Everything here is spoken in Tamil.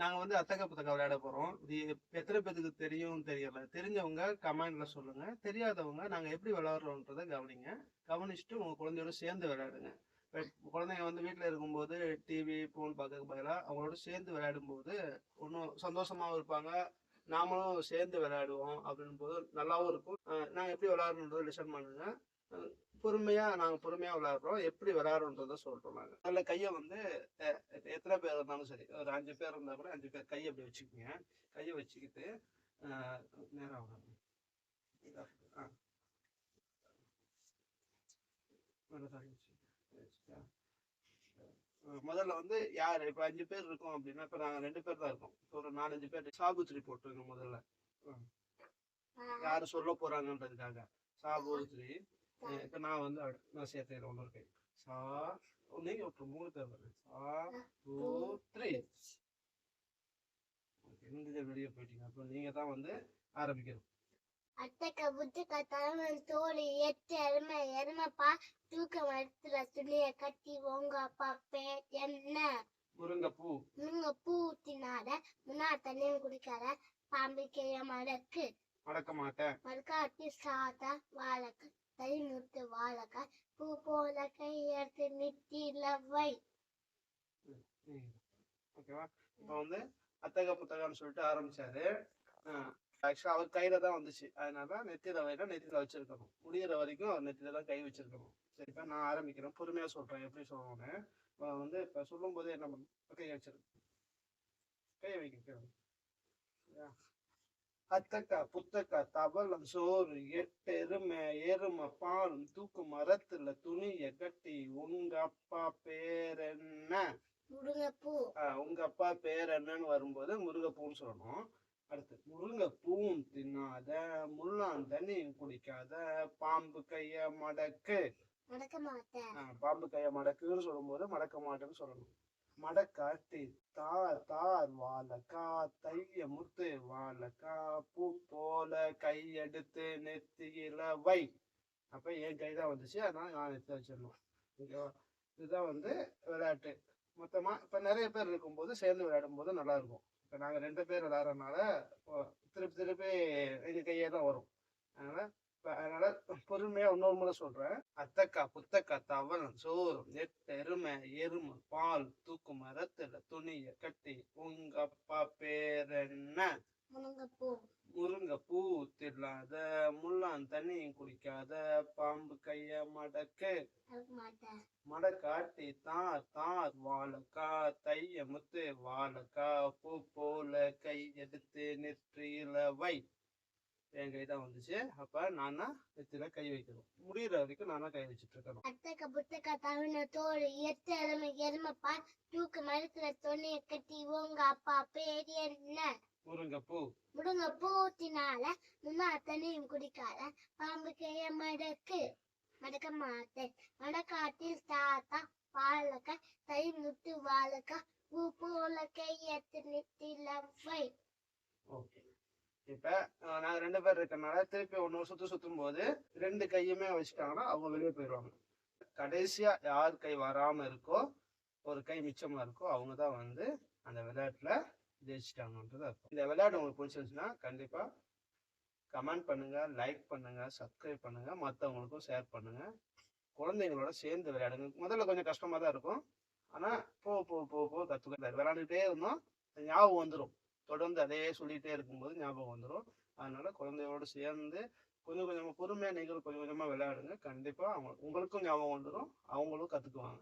நாங்க வந்து அத்தக்க புத்தகம் விளையாட போறோம். இது எத்தனை பேத்துக்கு தெரியும் தெரியல. தெரிஞ்சவங்க கமெண்ட்ல சொல்லுங்க. தெரியாதவங்க நாங்க எப்படி விளையாடுறோன்றத கவனிங்க. கவனிச்சுட்டு உங்க குழந்தையோட சேர்ந்து விளையாடுங்க. குழந்தைங்க வந்து வீட்டில் இருக்கும்போது டிவி ஃபோன் பார்க்க பதிலாக அவங்களோட சேர்ந்து விளையாடும் போது சந்தோஷமாகவும் இருப்பாங்க. நாமளும் சேர்ந்து விளையாடுவோம் அப்படின் போது நல்லாவும் இருக்கும். நாங்கள் எப்படி விளையாடணுன்றதை லிசன் பண்ணுங்க. பொறுமையா நாங்க பொறுமையா விளையாடுறோம் எப்படி விளையாடுறோன்றத சொல்றோம் நாங்க அதில் கையை வந்து எத்தனை பேர் இருந்தாலும் சரி ஒரு அஞ்சு பேர் இருந்தா கூட அஞ்சு பேர் கையை அப்படி வச்சுக்கோங்க கையை வச்சுக்கிட்டு அஹ் நேரா வாங்க. இதா, ஆ. மேல சாரி வச்சு. வச்சுட்டா? அஹ் முதல்ல வந்து யார் இப்ப அஞ்சு பேர் இருக்கோம் அப்படின்னா இப்ப நாங்க ரெண்டு பேர் தான் இருக்கோம் ஒரு நாலஞ்சு பேர் சாபுத்திரி போட்டுருங்க முதல்ல. யாரு சொல்ல போறாங்கன்றதுக்காக சாபுத்திரி இப்ப நான் வந்து நான் சேர்த்துக்கிறேன். ஒன்று கை சா ஓ, நீங்க விட்டுரு, மூணு பேர் வருது சா பூ த்ரீ. இந்த வெளியே போயிட்டீங்க. அப்போ நீங்க தான் வந்து ஆரம்பிக்கணும். அத்தக்க புத்தக்க தலைவன் தோழி எட்டு எருமை எருமைப்பா தூக்க மரத்துல துணிய கட்டி உங்க அப்பா பேர் என்ன? முருங்கைப்பூ. நீங்க பூ ஊத்தினார முன்னா தண்ணியும் குடிக்காத பாம்பு கைய மடக்கு. மடக்க மாட்டேன். மறுக்காட்டி சாதா வாழக்க. கை நுட்டு வாழக்காய் பூ போல கையெடுத்து நித்தில வை. ஓகேவா? இப்போ வந்து அத்தக புத்தகம்னு சொல்லிட்டு ஆரம்பிச்சாரு. ஆக்சுவலா அவர் கையில தான் வந்துச்சு. அதனால நெத்தியில வைனா நெத்தியில வச்சிருக்கணும். முடியிற வரைக்கும் அவர் நெத்தியில தான் கை வச்சிருக்கணும். சரி இப்ப நான் ஆரம்பிக்கிறேன். பொறுமையா சொல்றேன் எப்படி சொல்லணும்னு. இப்ப வந்து இப்ப சொல்லும் போது என்ன பண்ணும் கை வச்சிருக்கணும் கை வைக்கிறேன் சரியா? அத்தக்கா புத்தக்கா தவளம் சோறு எட்டு எருமை எருமை பாலும் தூக்கு மரத்துல துணிய கட்டி உங்க அப்பா பேர் என்ன உங்க அப்பா பேர் என்னன்னு வரும்போது முருங்கைப்பூன்னு சொல்லணும். அடுத்து முருங்கைப்பூவும் தின்னாத முள்ளான் தண்ணியும் குடிக்காத பாம்பு கைய மடக்கு. பாம்பு கைய மடக்குன்னு சொல்லும்போது மடக்க மாட்டேன்னு சொல்லணும். மடக்காட்டி தார் தார் வாழக்கா தைய முத்து வாழக்கா பூ போல கையெடுத்து நெத்தியில வை. அப்ப என் கை தான் வந்துச்சு? அதனால நான் எடுத்து வச்சிடணும் ஓகேவா இதுதான் வந்து விளையாட்டு. மொத்தமா இப்ப நிறைய பேர் இருக்கும்போது சேர்ந்து விளையாடும் போது நல்லா இருக்கும். இப்ப நாங்க ரெண்டு பேர் விளையாடுறதுனால திருப்பி திருப்பி எங்க கையே தான் வரும். அதனால அதனால பொறுமையா இன்னொரு முறை சொல்றேன். அத்தக்கா புத்தக்கா தவளம் சோறு நெட்டு எருமை எருமை பால் தூக்கு மரத்துல துணிய கட்டி உங்க அப்பா பேர் என்ன முருங்கைப்பூ தில்லாத முள்ளான் தண்ணியும் குடிக்காத பாம்பு கைய மடக்கு. மடக்காட்டி தார் தார் வாழக்கா தைய முத்து வாழக்கா பூ போல கை எடுத்து நெற்றியில வை. என் கை தான் வந்துச்சு. அப்ப நான் தான் நெத்தியில கை வைக்கணும். முடியிற வரைக்கும் நான் கை வச்சுட்டு இருக்கணும். அத்தக்க புத்தக்க தவின தோல் எட்டு எருமை எருமைப்பா தூக்கு மரத்துல துணிய கட்டி உங்க அப்பா பேர் என்ன? முருங்கைப்பூ. முருங்க பூத்தினால முன்னா தண்ணியும் குடிக்காத பாம்பு கைய மடக்கு. மடக்க மாட்டேன் மடக்காட்டில் தாத்தா பாலக்க தை முத்து வாழக்க பூ போல கையெடுத்து நித்தில ஓகே. இப்ப நாங்கள் ரெண்டு பேர் இருக்கனால திருப்பி ஒன்னு சுத்து சுத்தும் போது ரெண்டு கையுமே வச்சுட்டாங்கன்னா அவங்க வெளியே போயிடுவாங்க. கடைசியா யார் கை வராம இருக்கோ ஒரு கை மிச்சமா இருக்கோ அவங்க தான் வந்து அந்த விளையாட்டுல ஜெயிச்சிட்டாங்கன்றது அர்த்தம். இந்த விளையாட்டு உங்களுக்கு பிடிச்சிருந்துச்சுன்னா கண்டிப்பா கமெண்ட் பண்ணுங்க லைக் பண்ணுங்க சப்ஸ்கிரைப் பண்ணுங்க மற்றவங்களுக்கும் ஷேர் பண்ணுங்க. குழந்தைங்களோட சேர்ந்து விளையாடுங்க. முதல்ல கொஞ்சம் கஷ்டமா தான் இருக்கும். ஆனா போ போ போ போ கத்துக்க விளையாண்டுட்டே இருந்தோம் ஞாபகம் வந்துடும் தொடர்ந்து அதையே சொல்லிட்டே இருக்கும்போது ஞாபகம் வந்துடும் அதனால குழந்தையோட சேர்ந்து கொஞ்சம் கொஞ்சமா பொறுமையா நீங்கள் கொஞ்சம் கொஞ்சமா விளையாடுங்க. கண்டிப்பா அவங்க உங்களுக்கும் ஞாபகம் வந்துடும் அவங்களும் கத்துக்குவாங்க.